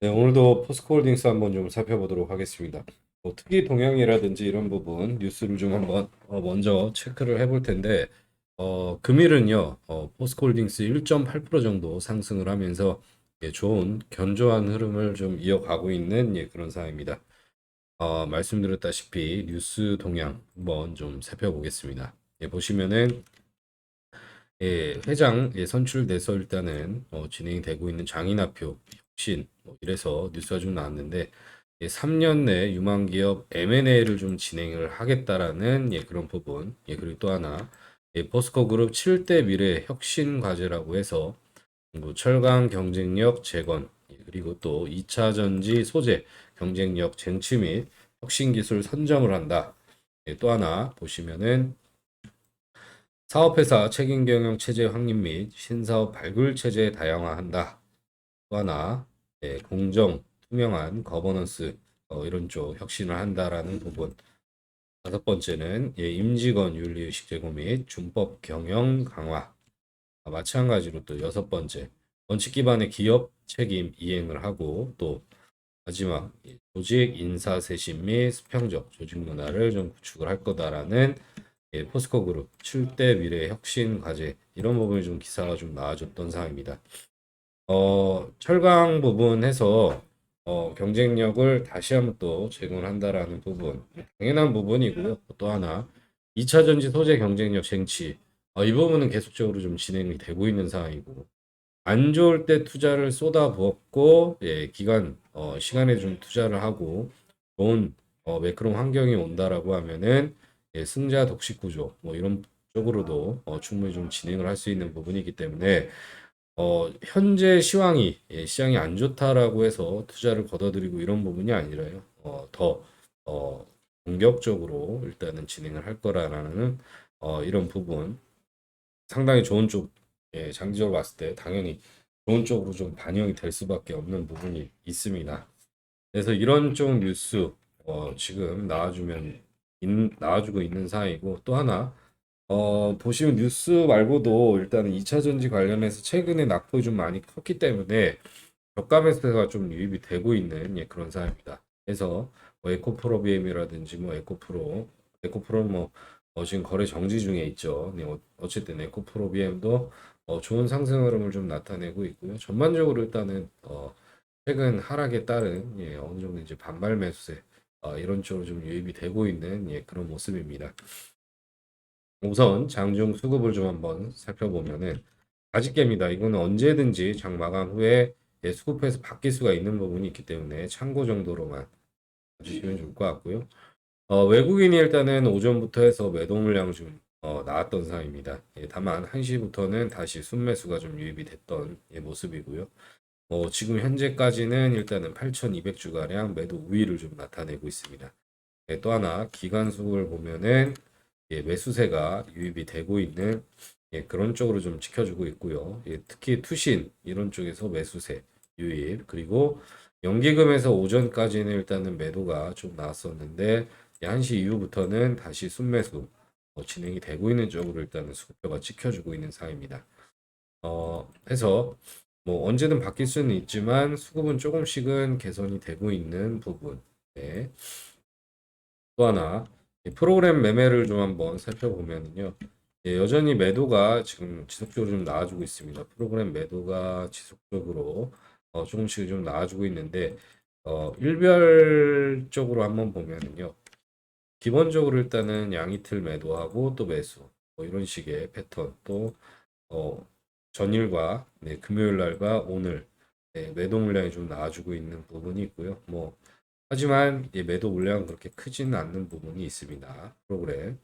네, 오늘도 포스코홀딩스 한번 좀 살펴보도록 하겠습니다. 뭐 특이 동향이라든지 이런 부분 뉴스를 좀 한번 어, 먼저 체크를 해볼 텐데 어, 금일은요 어, 포스코홀딩스 1.8% 정도 상승을 하면서 예, 좋은 견조한 흐름을 좀 이어가고 있는 예, 그런 상황입니다. 어, 말씀드렸다시피 뉴스 동향 한번 좀 살펴보겠습니다. 예, 보시면은 예, 회장 예, 선출돼서 일단은 어, 진행이 되고 있는 장인화표 혁 신 뭐 이래서 뉴스가 좀 나왔는데 예, 3년 내 유망 기업 M&A를 좀 진행을 하겠다라는 예, 그런 부분 예, 그리고 또 하나 예, 포스코 그룹 7대 미래 혁신 과제라고 해서 뭐 철강 경쟁력 재건 예, 그리고 또 2차 전지 소재 경쟁력 쟁취 및 혁신 기술 선점을 한다. 예, 또 하나 보시면은 사업회사 책임 경영 체제 확립 및 신사업 발굴 체제 다양화한다. 또 하나 예, 공정 투명한 거버넌스 어, 이런 쪽 혁신을 한다라는 부분. 다섯 번째는 예, 임직원 윤리의식 제고 및 준법 경영 강화. 아, 마찬가지로 또 여섯 번째 원칙 기반의 기업 책임 이행을 하고 또 마지막 예, 조직 인사 쇄신 및 수평적 조직 문화를 좀 구축을 할 거다라는 예, 포스코 그룹 7대 미래 혁신 과제 이런 부분이 좀 기사가 좀 나와줬던 사항입니다. 어, 철강 부분에서 어, 경쟁력을 다시 한번 또 제공한다라는 부분. 당연한 부분이고요. 또 하나. 2차 전지 소재 경쟁력 쟁취. 어, 이 부분은 계속적으로 좀 진행이 되고 있는 상황이고. 안 좋을 때 투자를 쏟아부었고 예, 기간 어, 시간에 좀 투자를 하고 좋은 어, 매크로 환경이 온다라고 하면은 예, 승자 독식 구조 뭐 이런 쪽으로도 어, 충분히 좀 진행을 할 수 있는 부분이기 때문에 어, 현재 시황이 예, 시장이 안 좋다라고 해서 투자를 걷어들이고 이런 부분이 아니라요. 어, 더 어, 공격적으로 일단은 진행을 할 거라라는 어, 이런 부분 상당히 좋은 쪽 예, 장기적으로 봤을 때 당연히 좋은 쪽으로 좀 반영이 될 수밖에 없는 부분이 있습니다. 그래서 이런 쪽 뉴스 어, 지금 나와주면 인- 나와주고 있는 상황이고 또 하나 어, 보시면 뉴스 말고도 일단은 2차 전지 관련해서 최근에 낙폭이 좀 많이 컸기 때문에 저가 매수가 좀 유입이 되고 있는 예, 그런 상황입니다. 그래서 뭐 에코프로 BM이라든지 뭐 에코프로 에코프로는 뭐 어, 지금 거래 정지 중에 있죠. 네, 어, 어쨌든 에코프로 BM도 어, 좋은 상승 흐름을 좀 나타내고 있고요. 전반적으로 일단은 어, 최근 하락에 따른 예, 어느 정도 이제 반발 매수세 어, 이런 쪽으로 좀 유입이 되고 있는 예, 그런 모습입니다. 우선 장중 수급을 좀 한번 살펴보면은 아직입니다. 이거는 언제든지 장 마감 후에 예, 수급해서 바뀔 수가 있는 부분이 있기 때문에 참고 정도로만 봐주시면 좋을 것 같고요. 어, 외국인이 일단은 오전부터 해서 매도 물량 좀 어, 나왔던 상황입니다. 예, 다만 1시부터는 다시 순매수가 좀 유입이 됐던 예, 모습이고요. 어, 지금 현재까지는 일단은 8,200주가량 매도 우위를 좀 나타내고 있습니다. 예, 또 하나 기간수를 보면은 예, 매수세가 유입이 되고 있는 예, 그런 쪽으로 좀 지켜주고 있고요. 예, 특히 투신 이런 쪽에서 매수세 유입 그리고 연기금에서 오전까지는 일단은 매도가 좀 나왔었는데 예, 1시 이후부터는 다시 순매수 어, 진행이 되고 있는 쪽으로 일단은 수급표가 찍혀주고 있는 상황입니다. 어, 해서 뭐 언제든 바뀔 수는 있지만 수급은 조금씩은 개선이 되고 있는 부분. 네. 또 하나 이 프로그램 매매를 좀 한번 살펴보면요. 예, 여전히 매도가 지금 지속적으로 좀 나와주고 있습니다. 프로그램 매도가 지속적으로 어, 조금씩 좀 나와주고 있는데 어, 일별적으로 한번 보면은요. 기본적으로 일단은 양이틀 매도하고 또 매수 뭐 이런 식의 패턴 또 어, 전일과 네, 금요일 날과 오늘 네, 매도 물량이 좀 나와주고 있는 부분이 있고요. 뭐 하지만 예, 매도 물량은 그렇게 크지는 않는 부분이 있습니다. 프로그램.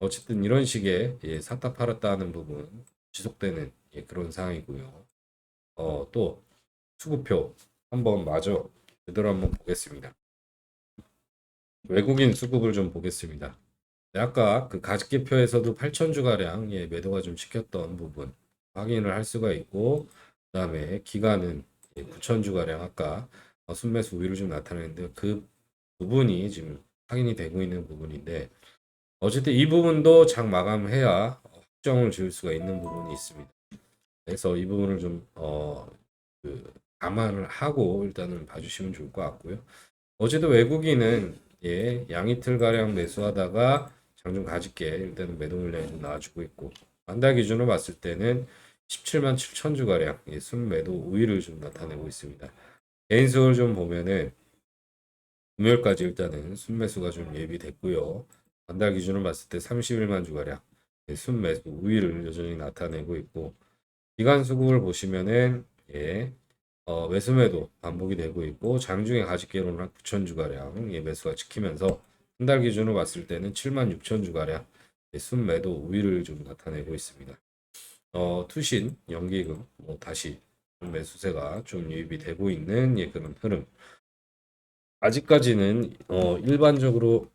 어쨌든 이런 식의 예, 샀다 팔았다 하는 부분 지속되는 예, 그런 상황이고요. 어, 또 수급표 한번 마저 제대로 한번 보겠습니다. 외국인 수급을 좀 보겠습니다. 네, 아까 그 가습기표에서도 8천주가량 예, 매도가 좀 시켰던 부분 확인을 할 수가 있고 그 다음에 기간은 9천주가량 아까 어, 순매수 우위를 좀 나타내는데 그 부분이 지금 확인이 되고 있는 부분인데 어쨌든 이 부분도 장 마감해야 확정을 지을 수가 있는 부분이 있습니다. 그래서 이 부분을 좀 어, 그 감안을 하고 일단은 봐주시면 좋을 것 같고요. 어제도 외국인은 예, 양이틀 가량 매수하다가 장중 가집게 일단은 매도 물량이 좀 나와주고 있고 한달 기준으로 봤을 때는 17만 7천 주 가량 예, 순매도 우위를 좀 나타내고 있습니다. 개인 수를 좀 보면은 금요일까지 일단은 순매수가 좀 예비됐고요. 한달 기준으로 봤을 때 31만 주 가량 예, 순매수 우위를 여전히 나타내고 있고 기간 수급을 보시면은 예, 어, 매수매도 반복이 되고 있고 장중에 가집개로는 한 9천 주가량 예, 매수가 지키면서 한 달 기준으로 봤을 때는 7만 6천 주가량 예, 순매도 우위를 좀 나타내고 있습니다. 어, 투신, 연기금 뭐 다시 좀 매수세가 좀 유입이 되고 있는 예, 그런 흐름. 아직까지는 어, 일반적으로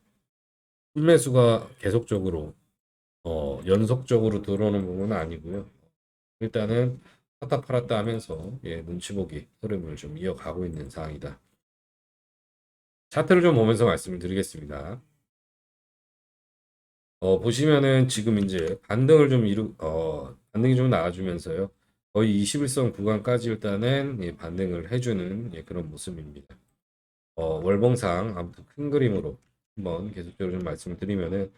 순매수가 계속적으로 어, 연속적으로 들어오는 부분은 아니고요. 일단은 샀다 팔았다 하면서 예, 눈치 보기 흐름을 좀 이어가고 있는 상황이다. 차트를 좀 보면서 말씀을 드리겠습니다. 어, 보시면은 지금 이제 반등을 좀 이루, 어, 반등이 좀 나와주면서요. 거의 21선 구간까지 일단은 예, 반등을 해주는 예, 그런 모습입니다. 어, 월봉상 아무튼 큰 그림으로 한번 계속적으로 좀 말씀을 드리면은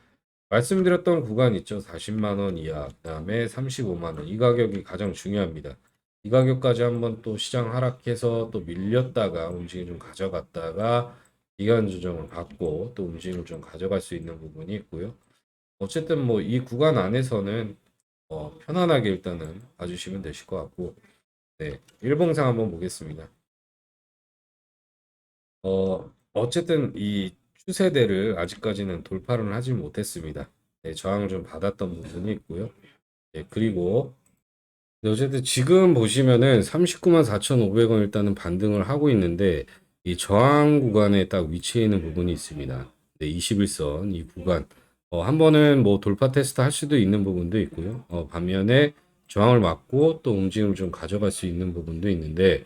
말씀드렸던 구간 있죠. 40만 원 이하, 그 다음에 35만 원. 이 가격이 가장 중요합니다. 이 가격까지 한번 또 시장 하락해서 또 밀렸다가 움직임 좀 가져갔다가 기간 조정을 받고 또 움직임을 좀 가져갈 수 있는 부분이 있고요. 어쨌든 뭐 이 구간 안에서는 어, 편안하게 일단은 봐주시면 되실 것 같고, 네, 일봉상 한번 보겠습니다. 어, 어쨌든 이 추세대를 아직까지는 돌파를 하지 못했습니다. 네, 저항을 좀 받았던 부분이 있고요. 네, 그리고 네, 어쨌든 지금 보시면은 39만 4,500원 일단은 반등을 하고 있는데 이 저항 구간에 딱 위치해 있는 부분이 있습니다. 네, 21선 이 구간 어, 한 번은 뭐 돌파 테스트 할 수도 있는 부분도 있고요. 어, 반면에 저항을 맞고 또 움직임을 좀 가져갈 수 있는 부분도 있는데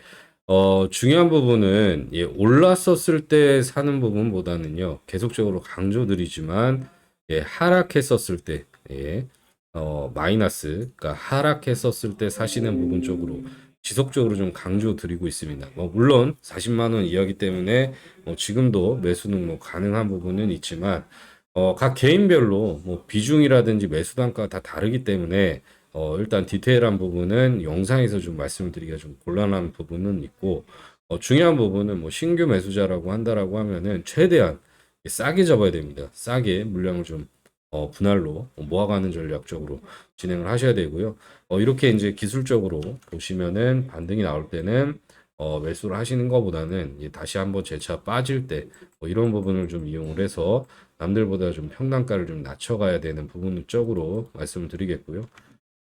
어, 중요한 부분은 예, 올랐었을 때 사는 부분보다는요. 계속적으로 강조드리지만 예, 하락했었을 때 예, 어, 마이너스 그러니까 하락했었을 때 사시는 부분 쪽으로 지속적으로 좀 강조드리고 있습니다. 뭐 물론 40만 원 이하기 때문에 뭐 지금도 매수는 뭐 가능한 부분은 있지만 어, 각 개인별로 뭐 비중이라든지 매수 단가가 다 다르기 때문에 어, 일단 디테일한 부분은 영상에서 좀 말씀을 드리기가 좀 곤란한 부분은 있고 어, 중요한 부분은 뭐 신규 매수자라고 한다라고 하면은 최대한 싸게 잡아야 됩니다. 싸게 물량을 좀 어, 분할로 모아가는 전략적으로 진행을 하셔야 되고요. 어, 이렇게 이제 기술적으로 보시면은 반등이 나올 때는 어, 매수를 하시는 것보다는 다시 한번 재차 빠질 때 뭐 이런 부분을 좀 이용을 해서 남들보다 좀 평단가를 좀 낮춰가야 되는 부분 쪽으로 말씀을 드리겠고요.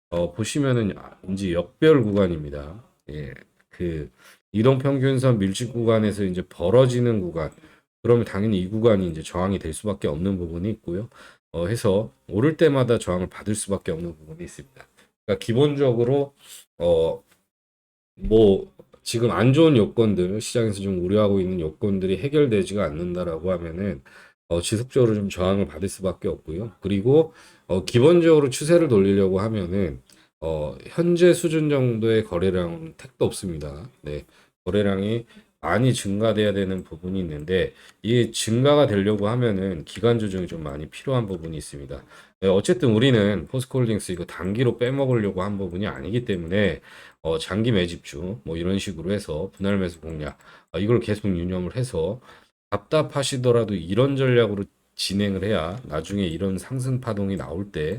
어, 보시면은 아, 이제 역별 구간입니다. 예, 그 이동 평균선 밀집 구간에서 이제 벌어지는 구간. 그러면 당연히 이 구간이 이제 저항이 될 수밖에 없는 부분이 있고요. 어, 해서 오를 때마다 저항을 받을 수밖에 없는 부분이 있습니다. 그러니까 기본적으로 어, 뭐 지금 안 좋은 요건들 시장에서 좀 우려하고 있는 요건들이 해결되지가 않는다라고 하면은 어, 지속적으로 좀 저항을 받을 수밖에 없고요. 그리고 어, 기본적으로 추세를 돌리려고 하면은 어, 현재 수준 정도의 거래량은 택도 없습니다. 네, 거래량이 많이 증가돼야 되는 부분이 있는데 이게 증가가 되려고 하면은 기간 조정이 좀 많이 필요한 부분이 있습니다. 네, 어쨌든 우리는 포스코홀딩스 이거 단기로 빼먹으려고 한 부분이 아니기 때문에 어, 장기 매집주 뭐 이런 식으로 해서 분할 매수 공략 어, 이걸 계속 유념을 해서 답답하시더라도 이런 전략으로 진행을 해야 나중에 이런 상승 파동이 나올 때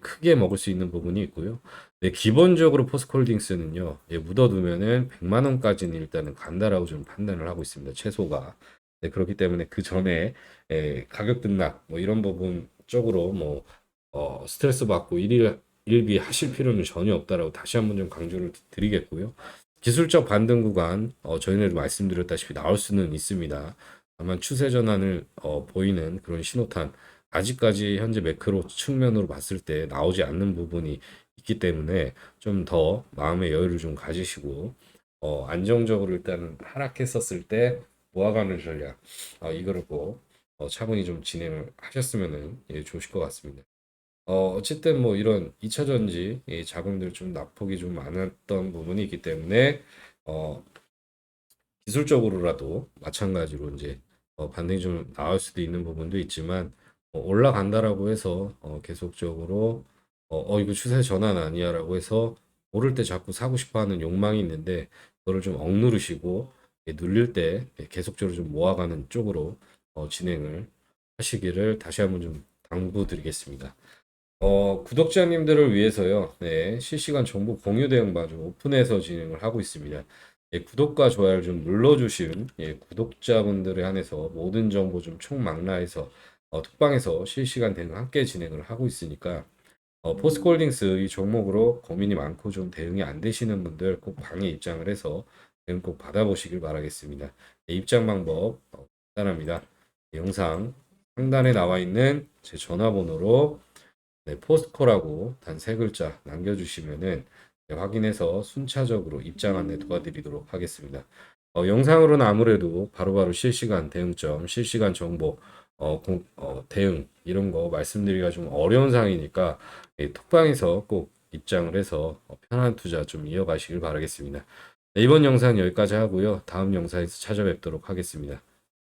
크게 먹을 수 있는 부분이 있고요. 네, 기본적으로 포스코홀딩스는요, 예, 묻어두면은 100만 원까지는 일단은 간다라고 좀 판단을 하고 있습니다. 최소가. 네, 그렇기 때문에 그 전에 예, 가격 등락 뭐 이런 부분 쪽으로 뭐 어, 스트레스 받고 일일 일비 하실 필요는 전혀 없다라고 다시 한번 좀 강조를 드리겠고요. 기술적 반등 구간 어, 저희는 말씀드렸다시피 나올 수는 있습니다. 다만 추세 전환을 어, 보이는 그런 신호탄 아직까지 현재 매크로 측면으로 봤을 때 나오지 않는 부분이 있기 때문에 좀 더 마음의 여유를 좀 가지시고 어, 안정적으로 일단 하락했었을 때 모아가는 전략 어, 이거를 꼭 어, 차분히 좀 진행을 하셨으면은 예, 좋으실 것 같습니다. 어, 어쨌든 뭐 이런 2차 전지 이 자금들 좀 낙폭이 좀 많았던 부분이 있기 때문에 어, 기술적으로라도 마찬가지로 이제 어, 반등이 좀 나올 수도 있는 부분도 있지만 어, 올라간다라고 해서 어, 계속적으로 어, 어, 이거 추세 전환 아니야라고 해서 오를 때 자꾸 사고 싶어 하는 욕망이 있는데 그거를 좀 억누르시고 예, 눌릴 때 예, 계속적으로 좀 모아가는 쪽으로 어, 진행을 하시기를 다시 한번 좀 당부드리겠습니다. 어, 구독자님들을 위해서요, 네, 실시간 정보 공유 대응 바좀 오픈해서 진행을 하고 있습니다. 예, 구독과 좋아요를 좀 눌러주신 예, 구독자분들에 한해서 모든 정보 좀 총망라해서 어, 톡방에서 실시간 대응 함께 진행을 하고 있으니까 어, 포스코홀딩스 이 종목으로 고민이 많고 좀 대응이 안 되시는 분들 꼭 방에 입장을 해서 대응 꼭 받아보시길 바라겠습니다. 예, 입장 방법 어, 간단합니다. 영상 상단에 나와 있는 제 전화번호로 네, 포스코라고 단 세 글자 남겨주시면은 네, 확인해서 순차적으로 입장 안내 도와드리도록 하겠습니다. 어, 영상으로는 아무래도 바로바로 실시간 대응점, 실시간 정보, 어, 공- 어, 대응 이런 거 말씀드리기가 좀 어려운 상황이니까 예, 톡방에서 꼭 입장을 해서 어, 편한 투자 좀 이어가시길 바라겠습니다. 네, 이번 영상 여기까지 하고요. 다음 영상에서 찾아뵙도록 하겠습니다.